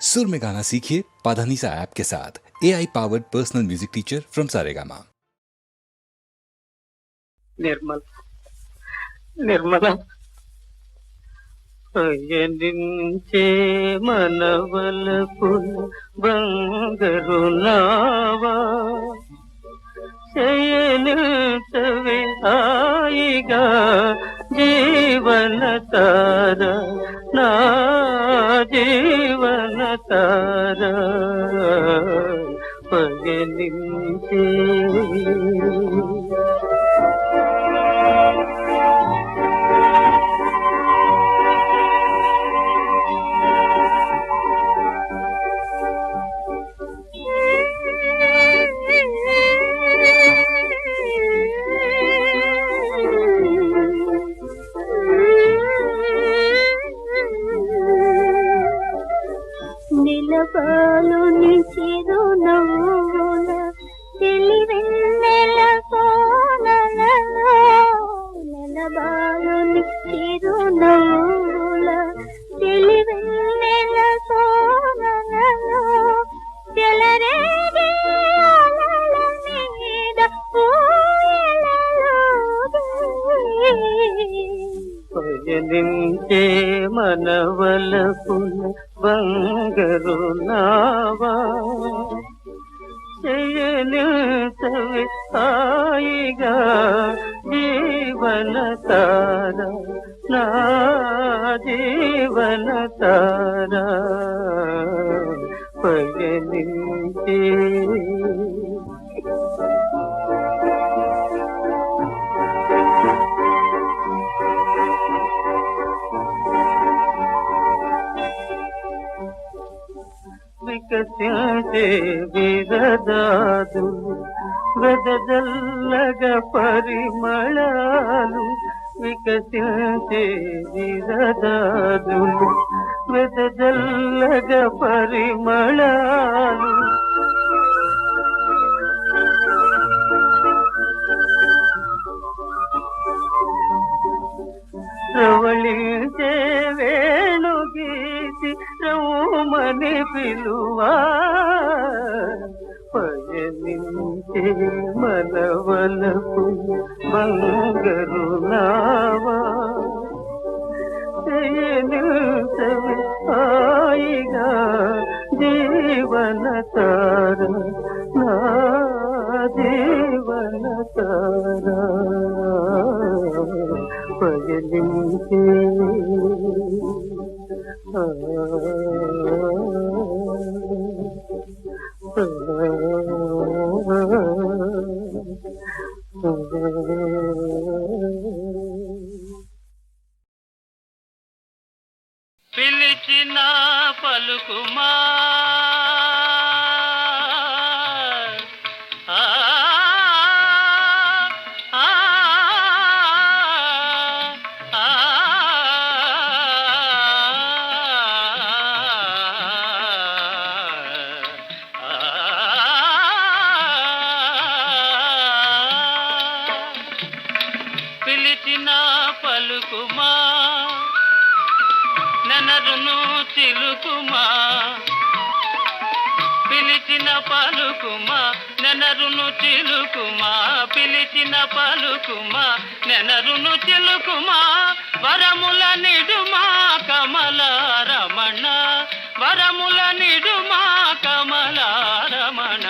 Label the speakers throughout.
Speaker 1: सुर में गाना सीखिए पाधानीसा ऐप के साथ A I powered personal music teacher from Saregama
Speaker 2: Nirmala Nirmala పయనించే మనవలపు బంగరు నావా శయనించవే హాయిగా జీవన తార నా జీవన తార పయనించే మనవలపుల బంగరు నావా వికసించే విరదాదు. వెదజల్లగ పరిమళాలు వికసించే విరదాదులు వెదజల్లగ పరిమళాలు ప్రవళించే రౌమని పిలువా పయనించే మనవలకు బంగరు నావా. చేయనిసవి హాయిగా జీవన తార నా జీవన తార పయనించే ఆ, పిలిచిన పలుకుమా పిలిచిన పలుకుమా నెనరును తెలుకుమా వరముల నిడుమా కమల రమణ. వరముల నిడుమా కమల రమణ.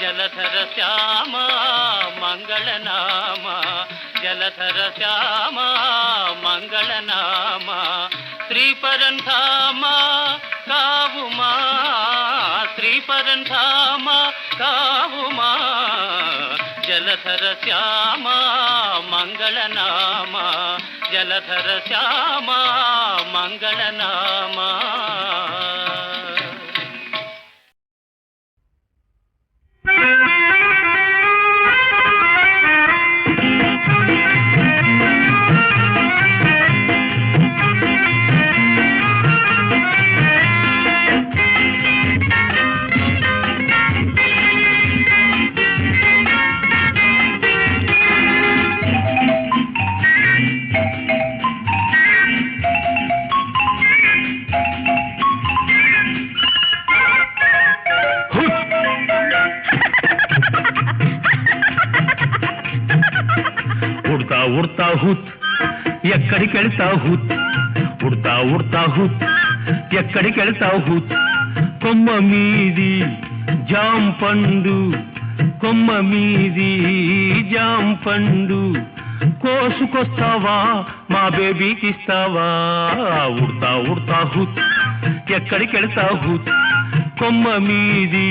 Speaker 2: జలధర శ్యామ మంగళనామ. జలధర శ్యామ మంగళనామ. శ్రీపరంధామ కావుమా శ్రీపరంధా జలధర శ్యామ మంగళనామ జలధర శ్యామ మంగళనామా
Speaker 3: ఎక్కడికి వెళ్తావు హుత్? ఉడతా ఉడతా హుత్ ఎక్కడికి వెళ్తావు హుత్? కొమ్మ మీది జాం పండు కొమ్మ మీది జాం పండు. కోసుకొస్తావా మా బేబీకి ఇస్తావా? ఉడతా ఉడతా హుత్ ఎక్కడికి వెళ్తావు హుత్? కొమ్మ మీది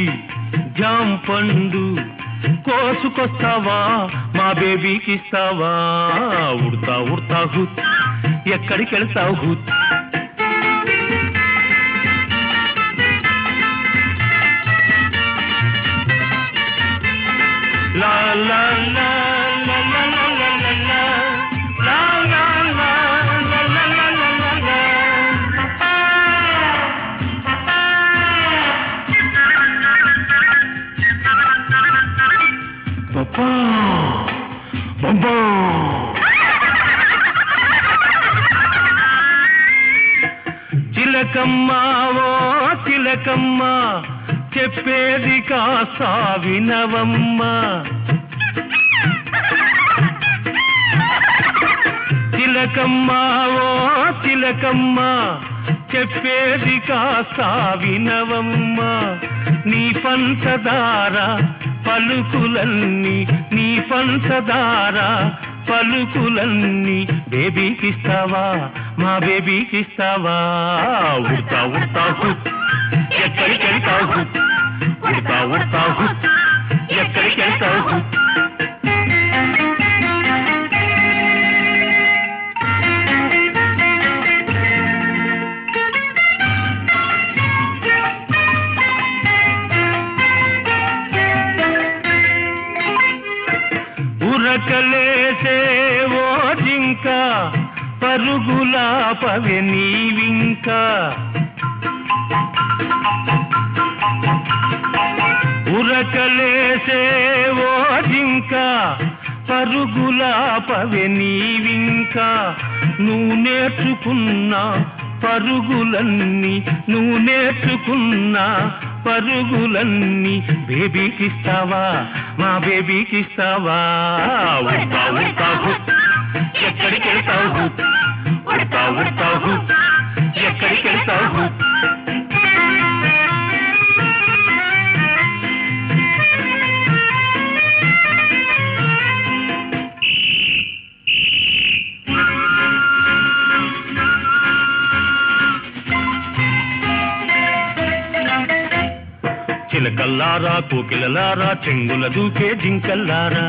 Speaker 3: జాం పండు కోసుకొస్తావా? మా బేబీకి ఇస్తావా? ఉడతా ఉడతా హుత్. ఎక్కడికి వెళ్తావు హుత్? చిలకమ్మ ఓ చిలకమ్మ చెప్పేది కాసా వినవమ్మ. చిలకమ్మ ఓ చిలకమ్మ చెప్పేది కాసా వినవమ్మ. నీ పంచదార పలుకులన్నీ నీ పంచదార పలుకులన్నీ బేబీకిస్తావా? మా బేబీకిస్తావా? ఉడతా ఉడతా హుత్ ఎక్కడికి వెళ్తావు? హుత్ ఉడతా ఉడతా హుత్ ఎక్కడికి వెళ్తావు? హుత్ ఉరకలేసే పరుగులాపవే నీవింకా. ఉరకలేసే ఓజింకా పరుగులాపవే నీవింకా. నువ్వు నేర్చుకున్నా పరుగులన్నీ నువ్వు నేర్చుకున్నా పరుగులన్నీ బేబీకిస్తావా? మా బేబీకిస్తావా? ఎక్కడికి వెళ్తావు హుత్ ఉడతా ఉడతా ఎక్కడికి వెళ్తావు చిలకల్లారా కోకిలలారా చెంగుల దూకే జింకల్లారా.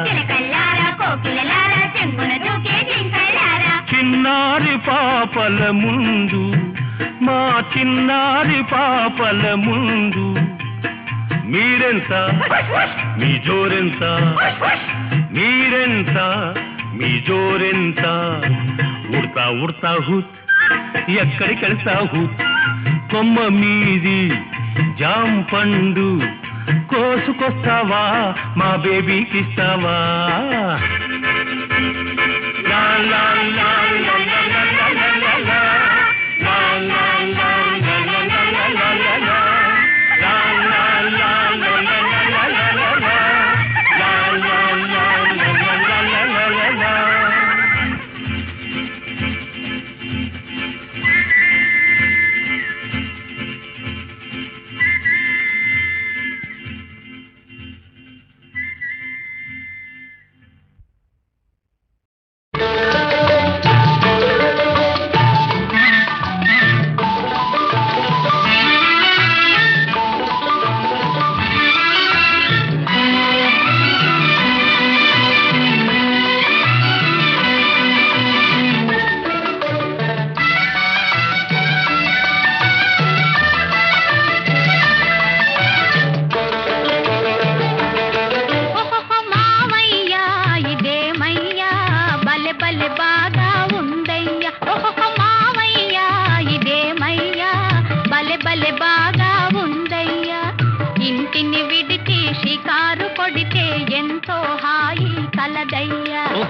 Speaker 3: చిన్నారి పాపల ముందు మా చిన్నారి పాపల ముందు. మీరెంత? మీ జోరెంత? మీరెంత? మీ జోరెంత? ఉడతా ఉడతా హుత్. ఎక్కడికెళ్తా హుత్? కొమ్మ మీది జాం పండు. కోసుకొస్తావా? మా బేబీకి la la la la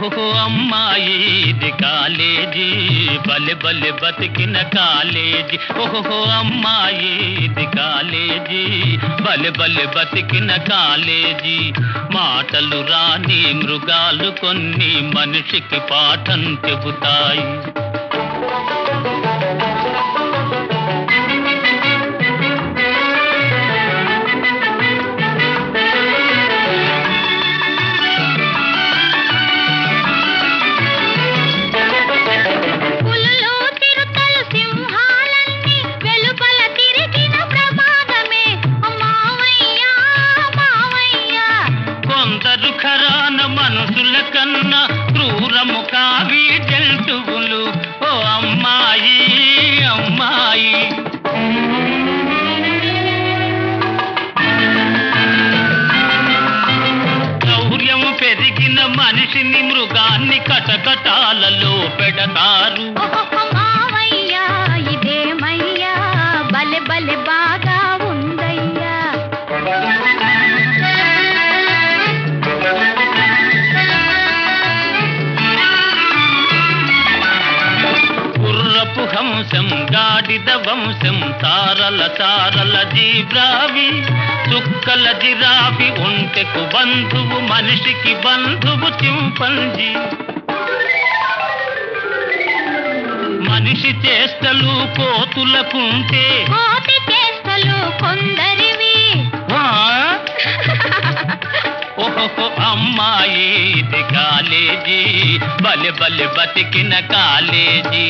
Speaker 4: ఓహో
Speaker 5: అమ్మాయి ఇది కాలేజీ. బలె బలె బతికిన కాలేజీ. ఓహో అమ్మాయి ఇది కాలేజీ. బలె బలె బతికిన కాలేజీ. మాటలు రాని మృగాలు కొన్ని మనిషికి పాఠం చెబుతాయి.
Speaker 4: ఉందయ్యా.
Speaker 5: గుర్రపు హంసం గాడిద వంశం తారల తారల జీబ్రావి చుక్కల జిరాఫి ఒంటెకు బంధువు మనిషికి బంధువు చింపంజీ. మనిషి చేష్టలు కోతులకుంటే.
Speaker 4: కోతి చేష్టలు కొందరివి?
Speaker 5: ఓహో అమ్మాయి ఇది కాలేజీ. బలె బలె బతికిన కాలేజీ.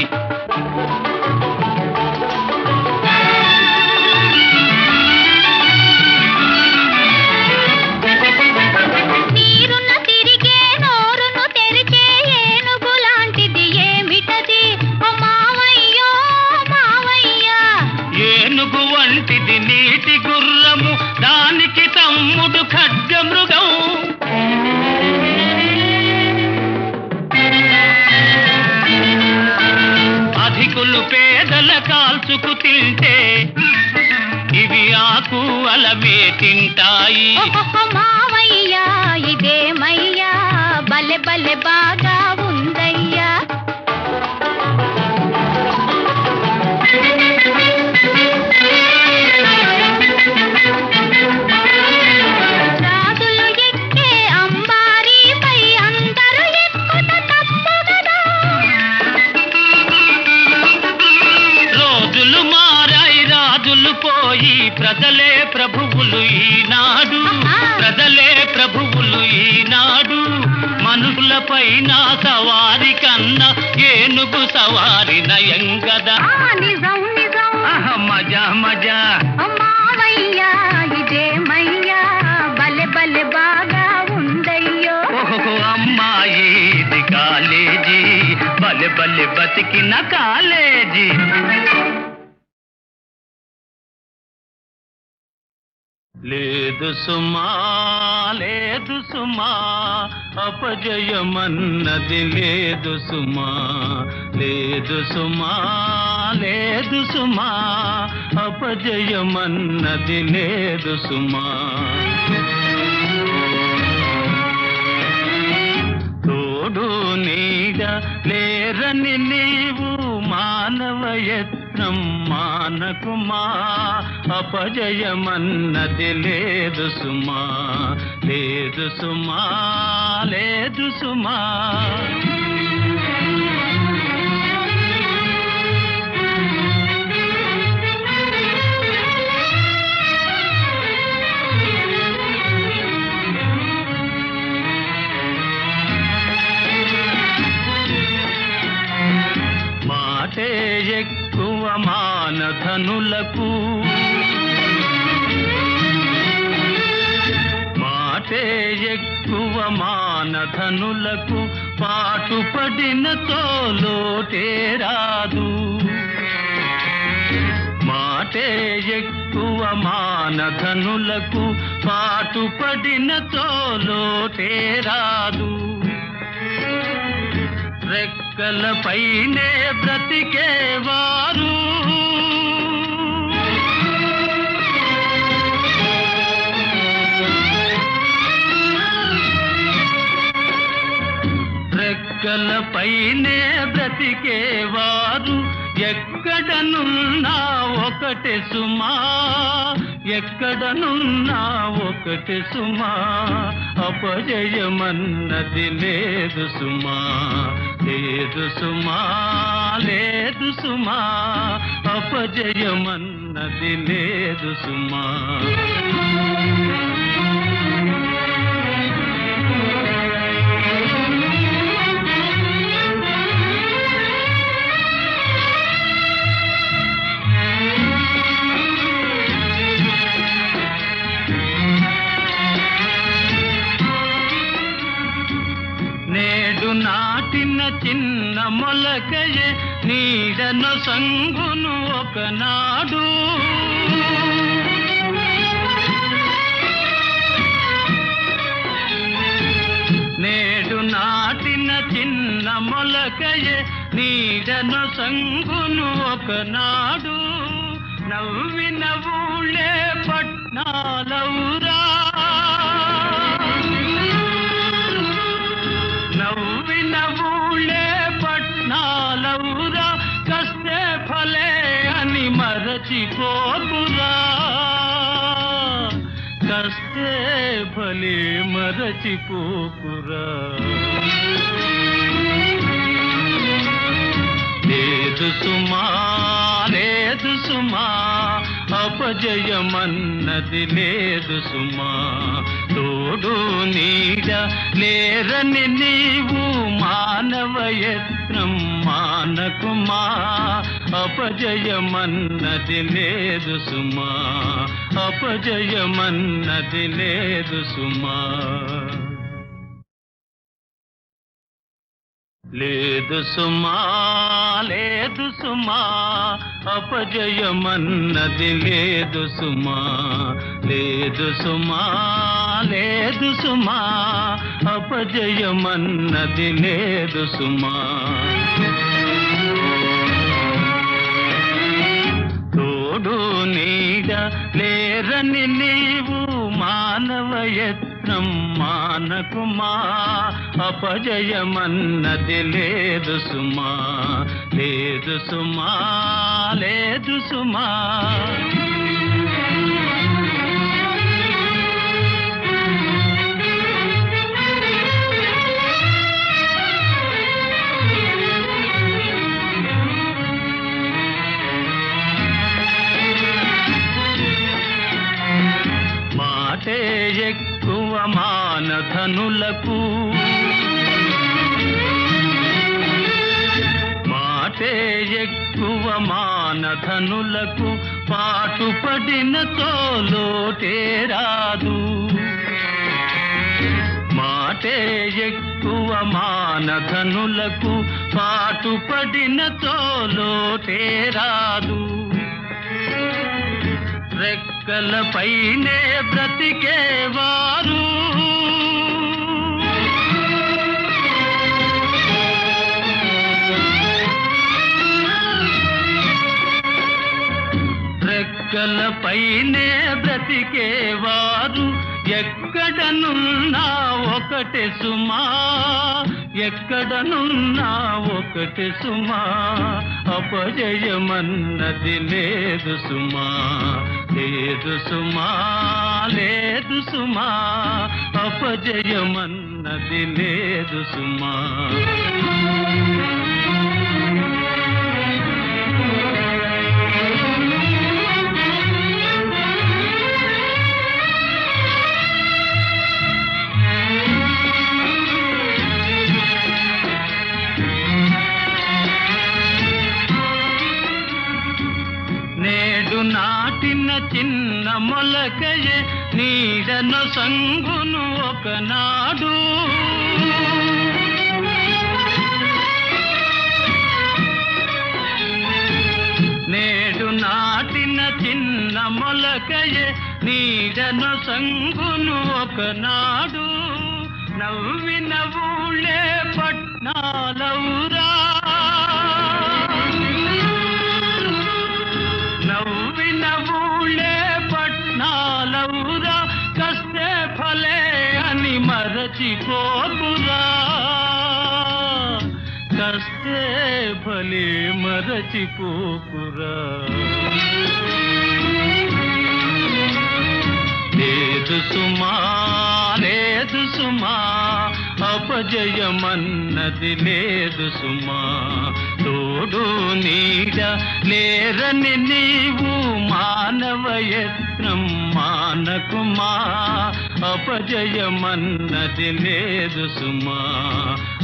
Speaker 5: నీటి గుర్రము దానికి తమ్ముడు ఖడ్గమృగం. అధికులు పేదల కాల్చుకు తింటే ఇవి ఆకు అలమే తింటాయి.
Speaker 4: ఓహో మావయ్యా ఇదేమయ్యా బలె బలె బాగా
Speaker 5: ఈనాడు ప్రజలే ప్రభువులు ఈనాడు. మనుషులపైన సవారి కన్నా ఏనుగు సవారి నయం కదా మజా మజా. అమ్మాయి కాలేజీ? బలె బలె బతికిన కాలేజీ. లేదు సుమా లేదు సుమా అపజయమన్నది లేదు సుమా. లేదు సుమా లేదు సుమా అపజయమన్నది లేదు సుమా. తోడు నీడ లేరని నీవు మానవ యత్నం మానకుమా అపజయమన్నది లేదు సుమా లేదు సుమా లేదు సుమా. మాటే ఎక్కువ మానధనులకు మాటే ఎక్కువ మానధనులకు పాటుపడిన తోలోటే రాదు. మాటే ఎక్కువ మానధనులకు పాటుపడిన తోలోటే రాదు. మొక్కలపైనే బ్రతికేవారు రెక్కలపైనే బ్రతికేవారు ఎక్కడనున్నా ఒకటి సుమా. ఎక్కడనున్నా ఒకటి సుమా. అపజయమన్నది లేదు సుమా. లేదు సుమా లేదు సుమా అపజయమన్నది లేదు సుమా. నీడన సంగును ఒకనాడు. నేడు నాటిన చిన్న మొలకయే నీడన సంగును ఒకనాడు. నవ్విన ఊళ్ళే పట్నాలవురా వలే మరచిపోకురా లేదు సుమా లేదు సుమా అపజయమన్నది లేదు సుమా. తోడు నీడ నేరని నీవు మానవ యత్నం మానకుమా అపజయమన్నది లేదు సుమా అపజయమన్నది లేదు సుమా. లేదు సుమా లేదు సుమా అపజయమన్నది లేదు సుమా లేదు సుమా. లేదు సుమా అపజయమన్నది లేదు సుమా. తోడు నీడ లేరని నీవు మానవ యత్నం మానకుమా అపజయమన్నది లేదు సుమా లేదు సుమా లేదు సుమా. ఎక్కువ మానధనులకు మాటే ఎక్కువ మానధనులకు పాటుపడిన తోలోటే రాదు. మాటే ఎక్కువ మానధనులకు పాటుపడిన తోలోటే రాదు. రెక్కలపైనే బ్రతికేవారు రెక్కలపైనే బ్రతికేవారు ఎక్కడనున్నా ఒకటే సుమా ఎక్కడనున్నా ఒకటే సుమా అపజయమన్నది లేదు సుమా లేదు సుమా లేదు సుమా అపజయమన్నది లేదు సుమా. నేడు నాటిన చిన్న మొలకయే నీడను సంగును ఒకనాడు. నేడు నాటిన చిన్న మొలకయే నీడను సంగును ఒకనాడు. నవ్విన ఊళ్ళే పట్నాలవురా మరచిపోకురా కస్తే ఫలే మరచిపోకురా లేదు సుమా లేదు సుమా అపజయమన్నది లేదు సుమా. తోడు నీడ లేరని నీవు మానవ యత్నం మానకుమా అపజయమన్నది లేదు సుమా.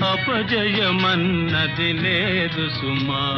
Speaker 5: అపజయమన్నది లేదు సుమా.